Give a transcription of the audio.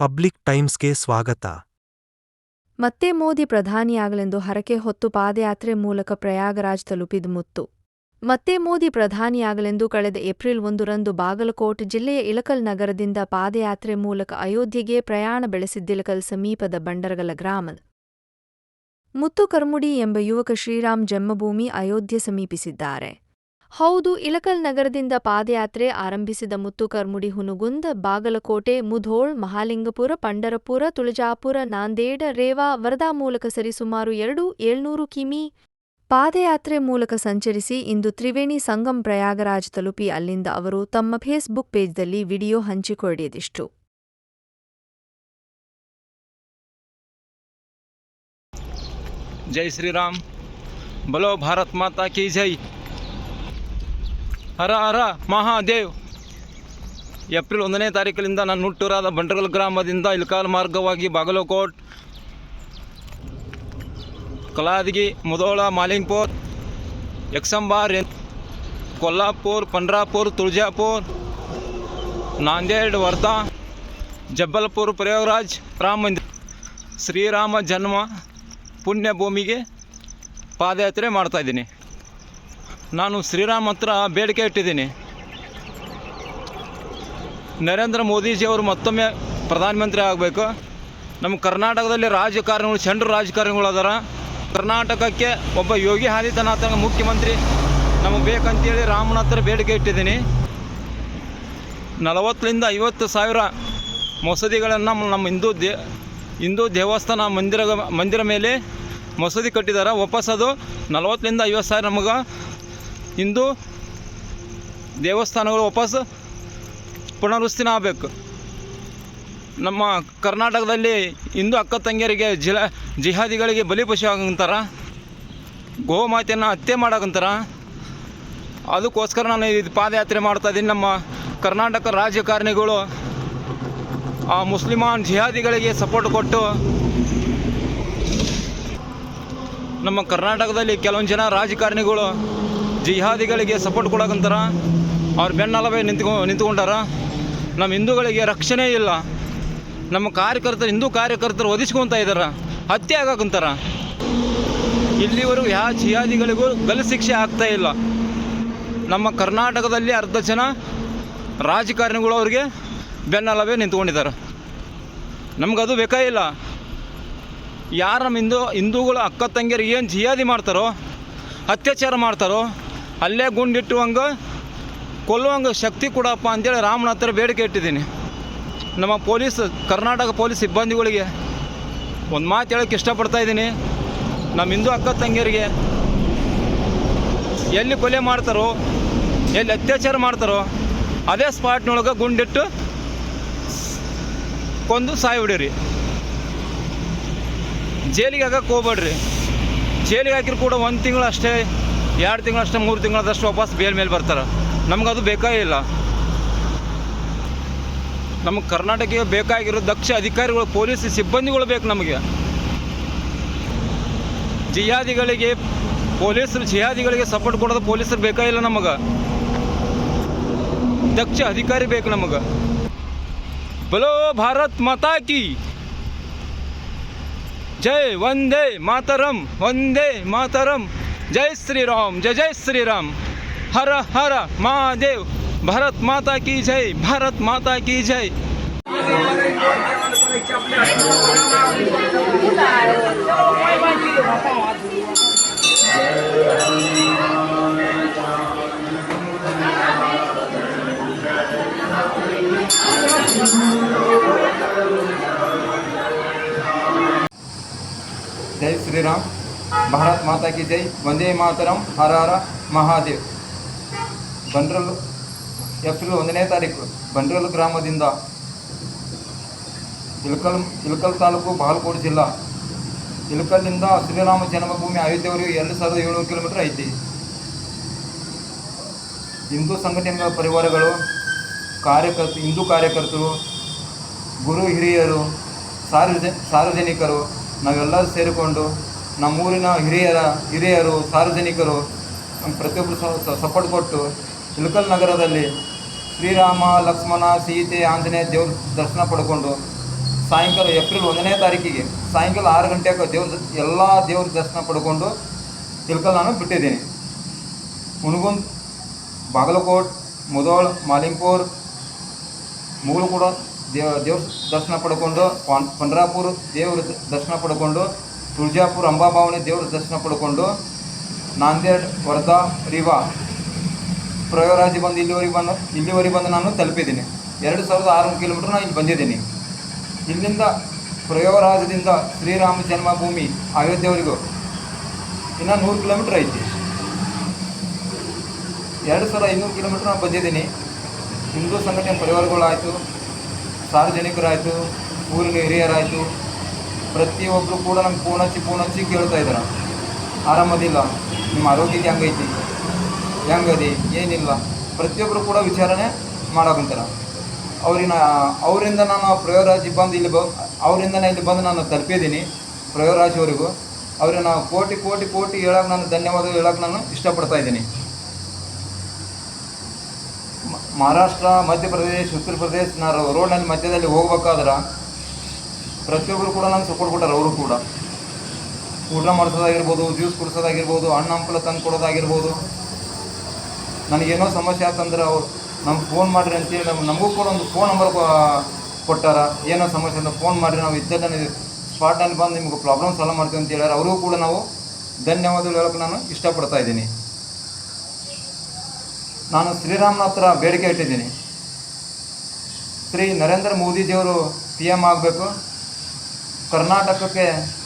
Public ಟೈಮ್ಸ್ಗೆ ಸ್ವಾಗತ. ಮತ್ತೆ ಮೋದಿ ಪ್ರಧಾನಿಯಾಗಲೆಂದು ಹರಕೆ ಹೊತ್ತು ಪಾದಯಾತ್ರೆ ಮೂಲಕ ಪ್ರಯಾಗರಾಜ್ ತಲುಪಿದ ಮುತ್ತು. ಮತ್ತೆ ಮೋದಿ ಪ್ರಧಾನಿಯಾಗಲೆಂದು ಕಳೆದ ಏಪ್ರಿಲ್ ಒಂದರಂದು ಬಾಗಲಕೋಟ್ ಜಿಲ್ಲೆಯ ಇಳಕಲ್ ನಗರದಿಂದ ಪಾದಯಾತ್ರೆ ಮೂಲಕ ಅಯೋಧ್ಯೆಗೆ ಪ್ರಯಾಣ ಬೆಳೆಸಿದ್ದಿಲಕಲ್ ಸಮೀಪದ ಬಂಡರಗಲ ಗ್ರಾಮದ ಮುತ್ತು ಕರ್ಮುಡಿ ಎಂಬ ಯುವಕ ಶ್ರೀರಾಮ್ ಜನ್ಮಭೂಮಿ ಅಯೋಧ್ಯೆ ಸಮೀಪಿಸಿದ್ದಾರೆ. ಹೌದು, ಇಳಕಲ್ ನಗರದಿಂದ ಪಾದಯಾತ್ರೆ ಆರಂಭಿಸಿದ ಮುತ್ತುಕರ್ಮುಡಿ ಹುನುಗುಂದ, ಬಾಗಲಕೋಟೆ, ಮುಧೋಳ್, ಮಹಾಲಿಂಗಪುರ, ಪಂಡರಪುರ, ತುಳಜಾಪುರ, ನಾಂದೇಡ, ರೇವಾ, ವರದಾ ಮೂಲಕ ಸರಿಸುಮಾರು ಎರಡು ಏಳ್ನೂರು ಕಿಮಿ ಪಾದಯಾತ್ರೆ ಮೂಲಕ ಸಂಚರಿಸಿ ಇಂದು ತ್ರಿವೇಣಿ ಸಂಗಮ್ ಪ್ರಯಾಗರಾಜ್ ತಲುಪಿ ಅಲ್ಲಿಂದ ಅವರು ತಮ್ಮ ಫೇಸ್ಬುಕ್ ಪೇಜ್ದಲ್ಲಿ ವಿಡಿಯೋ ಹಂಚಿಕೊಂಡಿದಿಷ್ಟು ಜೈ ಶ್ರೀರಾಮ್. ಬಲೋ ಭಾರತ್ ಮಾತಾ ಕಿ ಜೈ. ಹರ ಹರ ಮಹಾದೇವ್. ಏಪ್ರಿಲ್ ಒಂದನೇ ತಾರೀಕಿನಿಂದ ನಾನು ಹುಟ್ಟೂರಾದ ಬಂಡರಗಲ್ ಗ್ರಾಮದಿಂದ ಇಲ್ಕಾಲ್ ಮಾರ್ಗವಾಗಿ ಬಾಗಲಕೋಟ್, ಕಲಾದಗಿ, ಮುದೋಳ, ಮಾಲಿಂಗ್ಪುರ್, ಎಕ್ಸಂಬಾರ್ ಕೊಲ್ಲಾಪುರ್, ಪಂಡ್ರಾಪುರ್, ತುಳಜಾಪುರ್, ನಾಂದೇಡ್, ವರ್ಧಾ, ಜಬ್ಬಲ್ಪುರ್, ಪ್ರಯಾಗ್ರಾಜ್, ರಾಮ ಮಂದಿರ ಶ್ರೀರಾಮ ಜನ್ಮ ಪುಣ್ಯಭೂಮಿಗೆ ಪಾದಯಾತ್ರೆ ಮಾಡ್ತಾಯಿದ್ದೀನಿ ನಾನು ಶ್ರೀರಾಮ್ ಹತ್ರ ಬೇಡಿಕೆ ಇಟ್ಟಿದ್ದೀನಿ. ನರೇಂದ್ರ ಮೋದಿಜಿಯವರು ಮತ್ತೊಮ್ಮೆ ಪ್ರಧಾನಮಂತ್ರಿ ಆಗಬೇಕು. ನಮ್ಮ ಕರ್ನಾಟಕದಲ್ಲಿ ರಾಜಕಾರಣಿಗಳು ಚಂಡ್ರು ರಾಜಕಾರಣಿಗಳು ಅದರ ಕರ್ನಾಟಕಕ್ಕೆ ಒಬ್ಬ ಯೋಗಿ ಆದಿತ್ಯನಾಥ ಮುಖ್ಯಮಂತ್ರಿ ನಮಗೆ ಬೇಕಂತೇಳಿ ರಾಮನ ಹತ್ರ ಬೇಡಿಕೆ ಇಟ್ಟಿದ್ದೀನಿ. ನಲವತ್ತರಿಂದ ಐವತ್ತು ಸಾವಿರ ಮಸೂದಿಗಳನ್ನು ನಮ್ಮ ನಮ್ಮ ಹಿಂದೂ ದೇ, ಹಿಂದೂ ದೇವಸ್ಥಾನ ಮಂದಿರ ಮಂದಿರ ಮೇಲೆ ಮಸೂದಿ ಕಟ್ಟಿದ್ದಾರೆ. ವಾಪಸ್ ಅದು ನಲವತ್ತರಿಂದ ಐವತ್ತು ಸಾವಿರ ನಮಗೆ ಹಿಂದೂ ದೇವಸ್ಥಾನಗಳು ವಾಪಸ್ ಪುನರುಸ್ತಿನ ಆಗಬೇಕು ನಮ್ಮ ಕರ್ನಾಟಕದಲ್ಲಿ ಹಿಂದೂ ಅಕ್ಕ ತಂಗಿಯರಿಗೆ ಜಿಲ, ಜಿಹಾದಿಗಳಿಗೆ ಬಲಿಪಶು ಆಗಂತಾರ ಗೋಮಾತೆಯನ್ನು ಹತ್ಯೆ ಮಾಡಕಂತಾರ. ಅದಕ್ಕೋಸ್ಕರ ನಾನು ಇದು ಪಾದಯಾತ್ರೆ ಮಾಡ್ತಾ ಇದ್ದೀನಿ. ನಮ್ಮ ಕರ್ನಾಟಕ ರಾಜಕಾರಣಿಗಳು ಆ ಮುಸ್ಲಿಮಾನ್ ಜಿಹಾದಿಗಳಿಗೆ ಸಪೋರ್ಟ್ ಕೊಟ್ಟು ನಮ್ಮ ಕರ್ನಾಟಕದಲ್ಲಿ ಕೆಲವೊಂದು ಜನ ರಾಜಕಾರಣಿಗಳು, ಜಿಹಾದಿಗಳಿಗೆ ಸಪೋರ್ಟ್ ಕೊಡಕಂತಾರ ಅವ್ರ ಬೆನ್ನಲ್ಲವೇ ನಿಂತ್ಕೊ, ನಿಂತ್ಕೊಂಡಾರ. ನಮ್ಮ ಹಿಂದೂಗಳಿಗೆ ರಕ್ಷಣೆ ಇಲ್ಲ. ನಮ್ಮ ಕಾರ್ಯಕರ್ತರು, ಹಿಂದೂ ಕಾರ್ಯಕರ್ತರು ಒದಿಸ್ಕೊತಾ ಇದ್ದಾರೆ ಹತ್ಯೆ ಆಗಕಂತಾರ ಇಲ್ಲಿವರೆಗೂ ಯಾವ ಜಿಹಾದಿಗಳಿಗೂ ಗಲ್ ಶಿಕ್ಷೆ ಆಗ್ತಾ ಇಲ್ಲ. ನಮ್ಮ ಕರ್ನಾಟಕದಲ್ಲಿ ಅರ್ಧ ಜನ ರಾಜಕಾರಣಿಗಳು ಅವ್ರಿಗೆ ಬೆನ್ನಲ್ಲವೇ ನಿಂತ್ಕೊಂಡಿದ್ದಾರೆ ನಮಗದು ಬೇಕಾಗಿಲ್ಲ ಯಾರು ನಮ್ಮ ಹಿಂದೂ ಹಿಂದೂಗಳು ಅಕ್ಕ ತಂಗಿಯರು ಏನು ಜಿಯಾದಿ ಮಾಡ್ತಾರೋ, ಅತ್ಯಾಚಾರ ಮಾಡ್ತಾರೋ, ಅಲ್ಲೇ ಗುಂಡಿಟ್ಟುವಂಗೆ, ಕೊಲ್ಲುವಂಗೆ ಶಕ್ತಿ ಕೊಡಪ್ಪ ಅಂತೇಳಿ ರಾಮನ ಹತ್ರ ಬೇಡಿಕೆ ಇಟ್ಟಿದ್ದೀನಿ. ನಮ್ಮ ಪೊಲೀಸ್, ಕರ್ನಾಟಕ ಪೊಲೀಸ್ ಸಿಬ್ಬಂದಿಗಳಿಗೆ ಒಂದು ಮಾತು ಹೇಳೋಕ್ಕೆ ಇಷ್ಟಪಡ್ತಾ ಇದ್ದೀನಿ. ನಮ್ಮ ಹಿಂದೂ ಅಕ್ಕ ತಂಗಿಯರಿಗೆ ಎಲ್ಲಿ ಕೊಲೆ ಮಾಡ್ತಾರೋ, ಎಲ್ಲಿ ಅತ್ಯಾಚಾರ ಮಾಡ್ತಾರೋ, ಅದೇ ಸ್ಪಾಟ್ನೊಳಗೆ ಗುಂಡಿಟ್ಟು ಕೊಂದು ಸಾಯಿ ಜೈಲಿಗೆ ಹಾಕಕ್ಕೆ ಹೋಗ್ಬೇಡ್ರಿ. ಜೈಲಿಗೆ ಹಾಕಿರು ಕೂಡ ಒಂದು ತಿಂಗಳು ಅಷ್ಟೇ, ಎರಡು ತಿಂಗಳು ಅಷ್ಟೇ, ಮೂರು ತಿಂಗಳದಷ್ಟು ವಾಪಸ್ ಬೇಲ್ ಮೇಲೆ ಬರ್ತಾರೆ. ನಮಗದು ಬೇಕಾಗೇ ಇಲ್ಲ? ನಮಗೆ ಕರ್ನಾಟಕಕ್ಕೆ ಬೇಕಾಗಿರೋ ದಕ್ಷ ಅಧಿಕಾರಿಗಳು, ಪೊಲೀಸ್ ಸಿಬ್ಬಂದಿಗಳು ಬೇಕು ನಮಗೆ. ಜಿಹಾದಿಗಳಿಗೆ ಪೊಲೀಸರು ಜಿಹಾದಿಗಳಿಗೆ ಸಪೋರ್ಟ್ ಕೊಡೋದು ಪೊಲೀಸರು ಬೇಕಾಗಿಲ್ಲ ನಮಗೆ? ದಕ್ಷ ಅಧಿಕಾರಿ ಬೇಕು ನಮಗೆ. ಬಲೋ ಭಾರತ್ ಮಾತಾ ಕಿ! ಜೈ ವಂದೇ ಮಾತರಂ ವಂದೇ ಮಾತರಂ ಜೈ ಶ್ರೀರಾಮ್ ಜೈ ಜೈ ಶ್ರೀರಾಮ್ ಹರ ಹರ ಮಹಾದೇವ್ ಭಾರತ್ ಮಾತಾ ಕಿ ಜೈ ಭಾರತ್ ಮಾತಾ ಕಿ ಜೈ ಜೈ ಶ್ರೀರಾಮ್. ಭಾರತ್ ಮಾತಾ ಕಿ ಜೈ. ವಂದೇ ಮಾತರಂ. ಹರ ಹರ ಮಹಾದೇವ್. ಬಂಡ್ರಲ್ ಏಪ್ರಿಲ್ ಒಂದನೇ ತಾರೀಕು ಬಂಡ್ರಲ್ ಗ್ರಾಮದಿಂದ ಇಳಕಲ್ ಇಳಕಲ್ ತಾಲೂಕು ಬಾಗಲಕೋಟೆ ಜಿಲ್ಲಾ. ಇಳಕಲ್ನಿಂದ ಶ್ರೀರಾಮ ಜನ್ಮಭೂಮಿ ಅಯೋಧ್ಯೆವರೆಗೆ ಎರಡು ಸಾವಿರದ ಏಳ್ನೂರು ಕಿಲೋಮೀಟರ್ ಐತಿ. ಹಿಂದೂ ಸಂಘಟನೆಗಳ ಪರಿವಾರಗಳು, ಕಾರ್ಯಕರ್ತ, ಹಿಂದೂ ಕಾರ್ಯಕರ್ತರು, ಗುರು ಹಿರಿಯರು, ಸಾರ್ವಜ, ಸಾರ್ವಜನಿಕರು ನಾವೆಲ್ಲರೂ ಸೇರಿಕೊಂಡು ನಮ್ಮೂರಿನ ಹಿರಿಯರ, ಹಿರಿಯರು, ಸಾರ್ವಜನಿಕರು ನಮ್ಮ ಪ್ರತಿಯೊಬ್ಬರು ಸಪೋರ್ಟ್ ಕೊಟ್ಟು ಇಳಕಲ್ ನಗರದಲ್ಲಿ ಶ್ರೀರಾಮ, ಲಕ್ಷ್ಮಣ, ಸೀತೆ, ಆಂಜನೇಯ ದೇವ್ರ ದರ್ಶನ ಪಡ್ಕೊಂಡು ಸಾಯಂಕಾಲ ಏಪ್ರಿಲ್ ಒಂದನೇ ತಾರೀಕಿಗೆ ಸಾಯಂಕಾಲ ಆರು ಗಂಟೆಗೆ ದೇವ್ರ ಎಲ್ಲ ದೇವ್ರ ದರ್ಶನ ಪಡ್ಕೊಂಡು ಇಳಕಲ್ ನಾನು ಬಿಟ್ಟಿದ್ದೀನಿ. ಮುನಗುಂದ್ ಬಾಗಲಕೋಟ್, ಮುದೋಳ್ ಮಾಲಿಂಪುರ್ ಮೂಲಕೂಡ ಕೂಡ ದೇವ, ದೇವ್ರ ದರ್ಶನ ಪಡ್ಕೊಂಡು ಪಂಡ್ರಾಪುರ ದೇವ್ರ ದರ್ಶನ ಪಡ್ಕೊಂಡು ತುಳಜಾಪುರ ಅಂಬಾಭಾವನೆ ದೇವ್ರ ದರ್ಶನ ಪಡ್ಕೊಂಡು ನಾಂದೇಡ್ ವರ್ಧಾ ರಿವಾ ಪ್ರಯೋಗರಾಜ್ ಬಂದು ಇಲ್ಲಿವರೆಗೆ ಬಂದು ಇಲ್ಲಿವರೆಗೆ ಬಂದು ನಾನು ತಲುಪಿದ್ದೀನಿ. ಎರಡು ಸಾವಿರದ ಆರುನೂರು ಕಿಲೋಮೀಟ್ರ್ ನಾನು ಇಲ್ಲಿ ಬಂದಿದ್ದೀನಿ. ಇಲ್ಲಿಂದ ಪ್ರಯೋಗರಾಜದಿಂದ ಶ್ರೀರಾಮ ಜನ್ಮಭೂಮಿ ಅಯೋಧ್ಯೆವರೆಗೂ ಇನ್ನು ನೂರು ಕಿಲೋಮೀಟ್ರ್ ಐತಿ. ಎರಡು ಸಾವಿರದ ಐನೂರು ಕಿಲೋಮೀಟ್ರ್ ನಾನು ಬಂದಿದ್ದೀನಿ. ಹಿಂದೂ ಸಂಘಟನೆ ಪರಿವಾರಗಳಾಯಿತು ಸಾರ್ವಜನಿಕರಾಯಿತು, ಊರಿನ ಹಿರಿಯರಾಯಿತು ಪ್ರತಿಯೊಬ್ಬರು ಕೂಡ ನಮ್ಗೆ ಫೋನ್ ಹಚ್ಚಿ ಫೋನ್ ಹಚ್ಚಿ ಕೇಳ್ತಾ ಇದ್ದಾರೆ ಆರಾಮದಿಲ್ಲ, ನಿಮ್ಮ ಆರೋಗ್ಯಕ್ಕೆ ಹೆಂಗೈತಿ, ಹೆಂಗದಿ, ಏನಿಲ್ಲ. ಪ್ರತಿಯೊಬ್ಬರು ಕೂಡ ವಿಚಾರಣೆ ಮಾಡಕಂತಾರ. ಅವ್ರಿನ, ಅವರಿಂದ ನಾನು ಪ್ರಯೋಗರಾಜ್ ಬಂದು ಇಲ್ಲಿ ಬ, ಅವರಿಂದನೇ ಇಲ್ಲಿ ಬಂದು ನಾನು ತಲುಪಿದ್ದೀನಿ ಪ್ರಯೋಗರಾಜ್ವರೆಗೂ ಅವ್ರಿಗೆ. ನಾವು ಕೋಟಿ ಕೋಟಿ ಕೋಟಿ ಹೇಳೋಕೆ ನಾನು ಧನ್ಯವಾದ ಹೇಳೋಕೆ ನಾನು ಇಷ್ಟಪಡ್ತಾ ಇದ್ದೀನಿ. ಮಹಾರಾಷ್ಟ್ರ, ಮಧ್ಯಪ್ರದೇಶ್, ಉತ್ತರ ಪ್ರದೇಶ್ ನಾನು ರೋಡ್ನಲ್ಲಿ ಮಧ್ಯದಲ್ಲಿ ಹೋಗ್ಬೇಕಾದ್ರೆ ಪ್ರತಿಯೊಬ್ಬರು ಕೂಡ ನಂಗೆ ಸಪೋರ್ಟ್ ಕೊಟ್ಟಾರೆ, ಅವರು ಕೂಡ. ಊಟ ಮಾಡಿಸೋದಾಗಿರ್ಬೋದು ಜ್ಯೂಸ್ ಕುಡಿಸೋದಾಗಿರ್ಬೋದು ಹಣ್ಣು ಹಂಪಲ ತಂದು ಕೊಡೋದಾಗಿರ್ಬೋದು. ನನಗೇನೋ ಸಮಸ್ಯೆ ಆತಂದ್ರೆ ಅವ್ರು ನಮ್ಗೆ ಫೋನ್ ಮಾಡಿರಿ ಅಂತೇಳಿ ನಮ್ಮ ನಮಗೂ ಕೂಡ ಒಂದು ಫೋನ್ ನಂಬರ್ ಕೊಟ್ಟಾರ. ಏನೋ ಸಮಸ್ಯೆ ಅಂತ ಫೋನ್ ಮಾಡಿರಿ, ನಾವು ಇದ್ದಲ್ಲೇ ಸ್ಪಾಟ್ನಲ್ಲಿ ಬಂದು ನಿಮ್ಗೆ ಪ್ರಾಬ್ಲಮ್ ಸಾಲ್ವ್ ಮಾಡ್ತೀವಿ ಅಂತ ಹೇಳ್ಯಾರ. ಅವ್ರಿಗೂ ಕೂಡ ನಾವು ಧನ್ಯವಾದಗಳು ಹೇಳೋಕೆ ನಾನು ಇಷ್ಟಪಡ್ತಾ ಇದ್ದೀನಿ. ನಾನು ಶ್ರೀರಾಮ್ನ ಹತ್ರ ಬೇಡಿಕೆ ಇಟ್ಟಿದ್ದೀನಿ. ಶ್ರೀ ನರೇಂದ್ರ ಮೋದಿಜಿಯವರು ಪಿ ಎಂ ಆಗಬೇಕು. ಕರ್ನಾಟಕಕ್ಕೆ